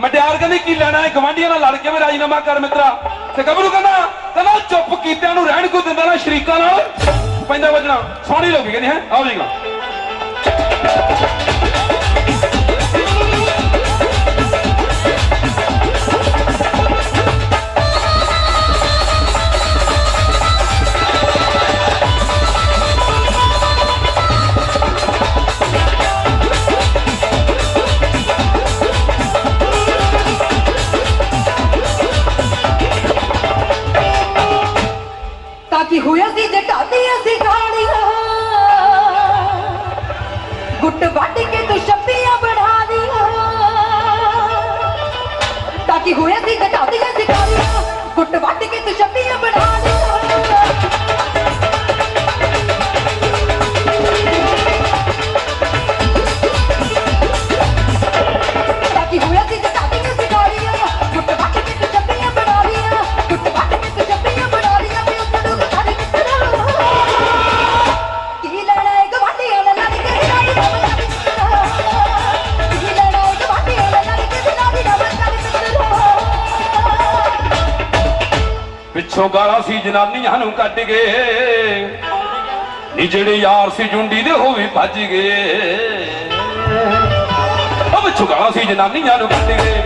ਮਟਿਆਰ ਕਹਿੰਦੀ ਕੀ ਲੈਣਾ ਹੈ? ਗਵਾਂਢੀਆਂ ਨਾਲ ਲੜ ਕੇ ਵੀ ਰਾਜੀਨਾਮਾ ਕਰ ਮਿੱਤਰਾ। ਤੇ ਗੱਭਰੂ ਕਹਿੰਦਾ ਕਹਿੰਦਾ, ਚੁੱਪ ਕੀਤਿਆਂ ਨੂੰ ਰਹਿਣ ਕੋ ਦਿੰਦਾ ਨਾ ਸ਼ਰੀਕਾਂ ਨਾਲ। ਪੈਂਦਾ ਵਜਣਾ ਸੋਹਣੀ ਲੋਕੀ ਕਹਿੰਦੀ, ਹੈ? ਆਓ ਜੀਗਾ ਤਾਂ ਪਿੱਛੋਂ ਗਾਲਾਂ ਸੀ, ਜਨਾਨੀਆਂ ਨੂੰ ਕੱਢ ਗਏ। ਨੀ ਜਿਹੜੇ ਯਾਰ ਸੀ, ਜੁੰਡੀ ਦੇ, ਉਹ ਵੀ ਭੱਜ ਗਏ। ਉਹ ਪਿੱਛੋਂ ਗਾਲਾਂ ਸੀ, ਜਨਾਨੀਆਂ ਨੂੰ ਕੱਢ ਗਏ।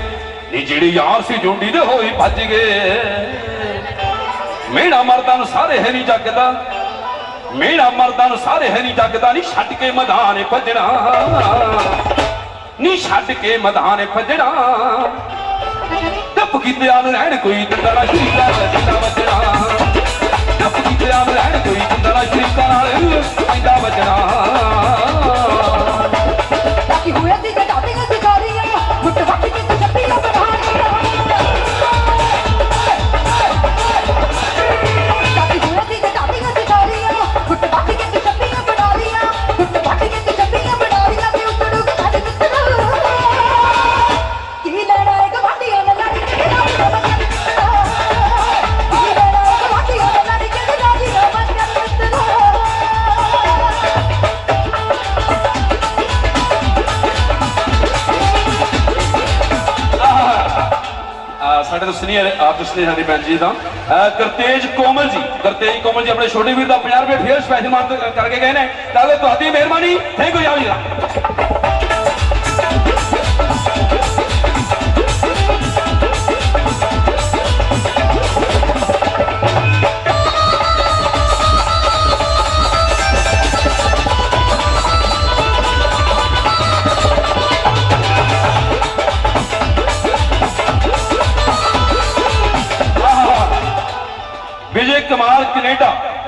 ਨੀ ਜਿਹੜੇ ਯਾਰ ਸੀ, ਜੁੰਡੀ ਦੇ, ਉਹ ਵੀ ਭੱਜ ਗਏ। ਮੇਣਾ ਮਰਦਾਂ ਨੂੰ ਸਾਰੇ ਹੈ ਨਹੀਂ ਜੱਗਦਾ। ਮੇਣਾ ਮਰਦਾਂ ਨੂੰ ਸਾਰੇ ਹੈ ਨਹੀਂ ਜੱਗਦਾ ਨਹੀਂ ਛੱਡ ਕੇ ਮੈਦਾਨ ਭੱਜਣਾ। ਨਹੀਂ ਛੱਡ ਕੇ ਮੈਦਾਨ ਭੱਜਣਾ। ਟੱਪ ਕੀਤਿਆਂ ਨੂੰ ਰਹਿਣ ਕੋਈ ਦੰਦਲਾ ਸ਼ਰੀਕਾ ਜਿੰਦਾ ਵੱਜਣਾ ਟੱਪ ਕੀਤਿਆਂ ਨੂੰ ਰਹਿਣ ਕੋਈ ਦੰਦਲਾ ਸ਼ਰੀਕਾ ਨਾਲ ਪੈਂਦਾ ਵੱਜਣਾ ਸਾਡੇ ਤੋਂ ਸੀਨੀਅਰ ਆਰਟਿਸਟ ਨੇ ਸਾਡੀ ਬੈਂਚ ਜੀ ਦਾ। ਕਰਤੇਜ ਕੋਮਲ ਜੀ। ਕਰਤੇਜ ਕੋਮਲ ਜੀ ਆਪਣੇ ਛੋਟੇ ਵੀਰ ਦਾ 50 ਰੁਪਏ ਫੇਰ ਸਪੈਸ਼ਲ ਮਾਨ ਕਰਕੇ ਗਏ ਨੇ। ਤਾਂ ਤੁਹਾਡੀ ਮਿਹਰਬਾਨੀ। ਥੈਂਕ ਯੂ ਜੀ।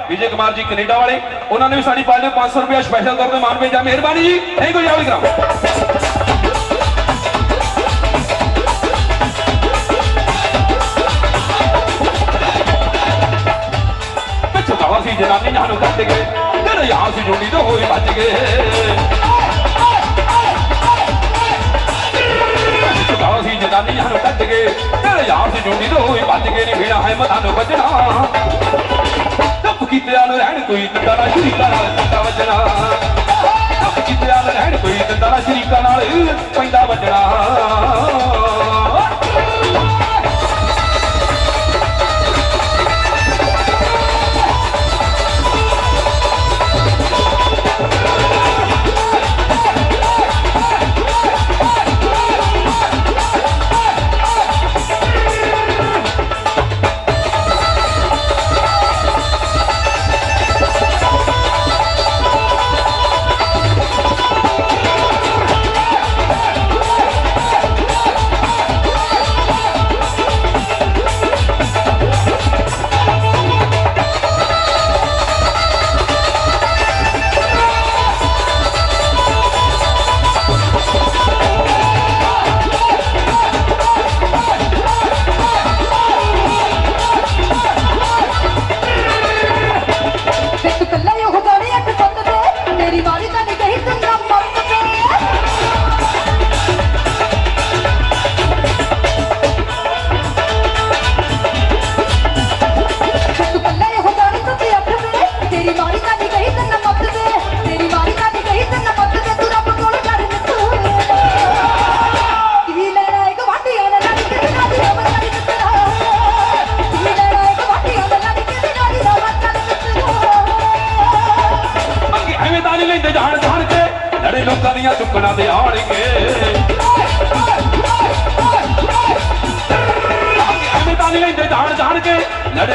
ਵਿਜੇ ਕੁਮਾਰ ਜੀ ਕੈਨੇਡਾ ਵਾਲੇ, ਉਹਨਾਂ ਨੇ ਵੀ ਸਾਡੀ ਪਾਰਟੀ ਨੂੰ 500 ਰੁਪਏ ਸਪੈਸ਼ਲ ਤੌਰ ਤੇ ਮਾਨ ਭੇਜਿਆ। ਮਿਹਰਬਾਨੀ ਜੀ ਥੈਂਕ ਯੂ ਜੀ ਆਵਲੀ ਪਿੱਛੋਂ ਸੀ ਜਨਾਨੀ ਨੂੰ ਕੱਢ ਗਏ ਤੇਰੇ ਯਾਰ ਸੀ ਜੁੰਡੀ ਤੋਂ ਹੋਈ ਭੱਜ ਗਏ। ਪਿੱਛੋਂ ਸੀ ਜਨਾਨੀ ਨੂੰ ਕੱਢ ਗਏ ਤੇਰੇ ਯਾਰ ਸੀ ਜੁੰਡੀ ਤੋਂ ਹੋਈ ਭੱਜ ਗਏ, ਨੀ ਵੀਣਾ ਹੈ ਮਤਾਂ ਨੂੰ ਵੱਜਣਾ। ਟੱਪ ਨੂੰ ਰਹਿਣ ਕੋਈ ਦੰਦਾ ਨਾ ਸ਼ਰੀਕਾ ਨਾਲ ਪੈਂਦਾ ਵੱਜਣਾ। ਟੱਪ ਕੀਤਿਆਂ ਨੂੰ ਰਹਿਣ ਕੋਈ ਦੰਦਾ ਨਾ ਸ਼ਰੀਕਾ ਨਾਲ, ਪੈਂਦਾ ਵੱਜਣਾ।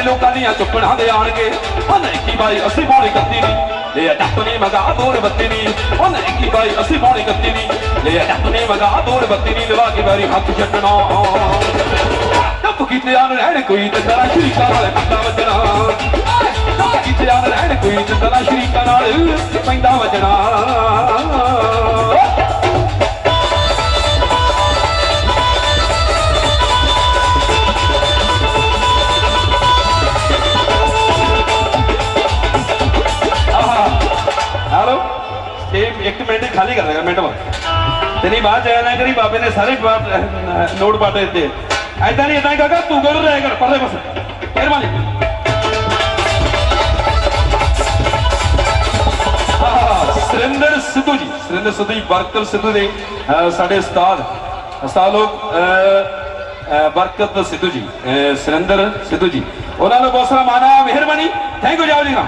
ਲੜੇ ਲੋਕਾਂ ਦੀਆਂ ਚੁੱਕਣਾ ਦੇ ਆਣਗੇ। ਉਹ ਕੀ ਬਾਈ, ਅਸੀਂ ਬੋਲੀ ਕੱਤੀ ਨਹੀਂ ਲੈ ਟੱਪ ਮਗਾ ਦੂਰ ਬੱਤੀ ਨਹੀਂ ਉਹ ਕੀ ਬਾਈ, ਅਸੀਂ ਬੋਲੀ ਕੱਤੀ ਨਹੀਂ ਲੈ ਟੱਪ ਮਗਾ ਦੂਰ ਬੱਤੀ ਨਹੀਂ ਲਵਾ ਕੇ ਵਾਰੀ ਹੱਥ ਛੱਡਣਾ। ਟੱਪ ਕੀਤੇ ਆਨ ਰਹਿਣ ਕੋਈ ਤੇ ਤੇਰਾ ਸ਼ਰੀਕਾ ਨਾਲ ਪੈਂਦਾ ਵੱਜਣਾ। ਟੱਪ ਕੀਤੇ ਆਨ ਰਹਿਣ ਕੋਈ ਤੇ ਤੇਰਾ ਸ਼ਰੀਕਾ ਨਾਲ ਪੈਂਦਾ ਵੱਜਣਾ। ਬਾਅਦ ਤੇ ਨਹੀਂ ਨਾ ਕਰੀ ਬਾਬੇ ਨੇ ਸਾਰੇ ਨੋਟ ਪਾਟੇ ਦਿੱਤੇ। ਐਦਾਂ ਨਹੀਂ ਐਦਾਂ ਕਾਕਾ ਤੂੰ ਗੱਲ ਰਹਿ ਕਰ ਪਰਲੇ ਪਾਸੇ। ਮਿਹਰਬਾਨੀ ਆਹ, ਸੁਰਿੰਦਰ ਸਿੱਧੂ ਜੀ ਸੁਰਿੰਦਰ ਸਿੱਧੂ ਜੀ ਬਰਕਤ ਸਿੱਧੂ ਦੇ ਸਾਡੇ ਉਸਤਾਦ ਉਸਤਾਦ ਲੋਕ ਅਹ, ਬਰਕਤ ਸਿੱਧੂ ਜੀ ਅਹ, ਸੁਰਿੰਦਰ ਸਿੱਧੂ ਜੀ। ਉਹਨਾਂ ਨੂੰ ਬਹੁਤ ਸਾਰਾ ਮਾਨਾ ਮਿਹਰਬਾਨੀ। ਥੈਂਕ ਯੂ ਜਾਓ ਨਾ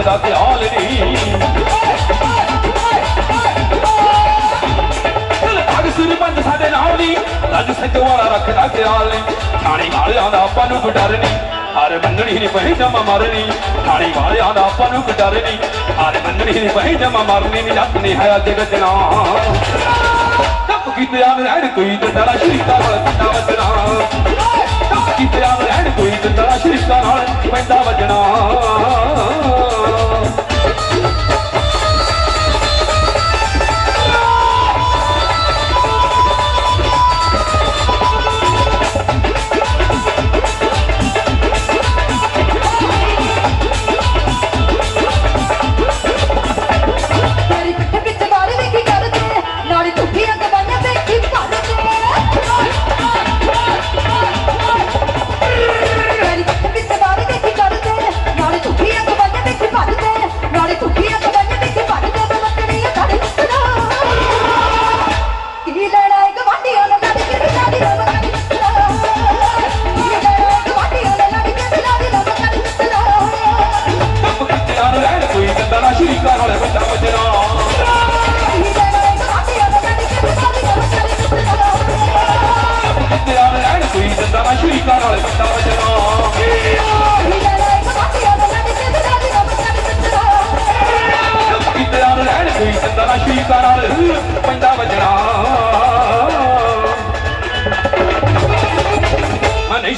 ਸਤਵਾ ਰੱਖਦਾ ਨਹੀਂ ਭਾਗ ਸਿਰ ਸਾਡੇ ਨਾਲ ਨਹੀਂ ਅੱਜ ਸਤਵਾ ਰੱਖਦਾ ਤੇ ਨਹੀਂ ਥਾਣੀ ਵਾਲਿਆਂ ਦਾ ਆਪਾਂ ਨੂੰ ਡਰ ਨਹੀਂ ਹਰ ਬੰਦਣੀ ਨਹੀਂ ਪਈ ਜਮਾ ਮਾਰਨੀ ਥਾਣੀ ਵਾਲਿਆਂ ਦਾ ਆਪਾਂ ਨੂੰ ਡਰ ਨਹੀਂ ਹਰ ਬੰਦਣੀ ਨਹੀਂ ਪਈ ਜਮਾ ਮਾਰਨੀ ਨਹੀਂ ਲੱਤ ਨਹੀਂ ਹੈ ਅੱਜ ਗੱਜਣਾ ਟੱਪ ਕੀਤੇ ਆ ਰਹਿਣ ਕੋਈ ਤੇ ਤੇਰਾ ਸ਼ਰੀਕਾ ਨਾਲ ਪਿੰਡਾ ਕੀਤੇ ਆ ਰਹਿਣ ਕੋਈ ਤੇ ਤੇਰਾ ਸ਼ਰੀਕਾ ਨਾਲ ਪੈਂਦਾ ਵੱਜਣਾ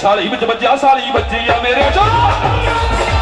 ਸਾਲੀ ਵਿੱਚ ਵੱਜਿਆ ਸਾਲੀ ਵੱਜੀ ਆ ਮੇਰੇ ਚੋ।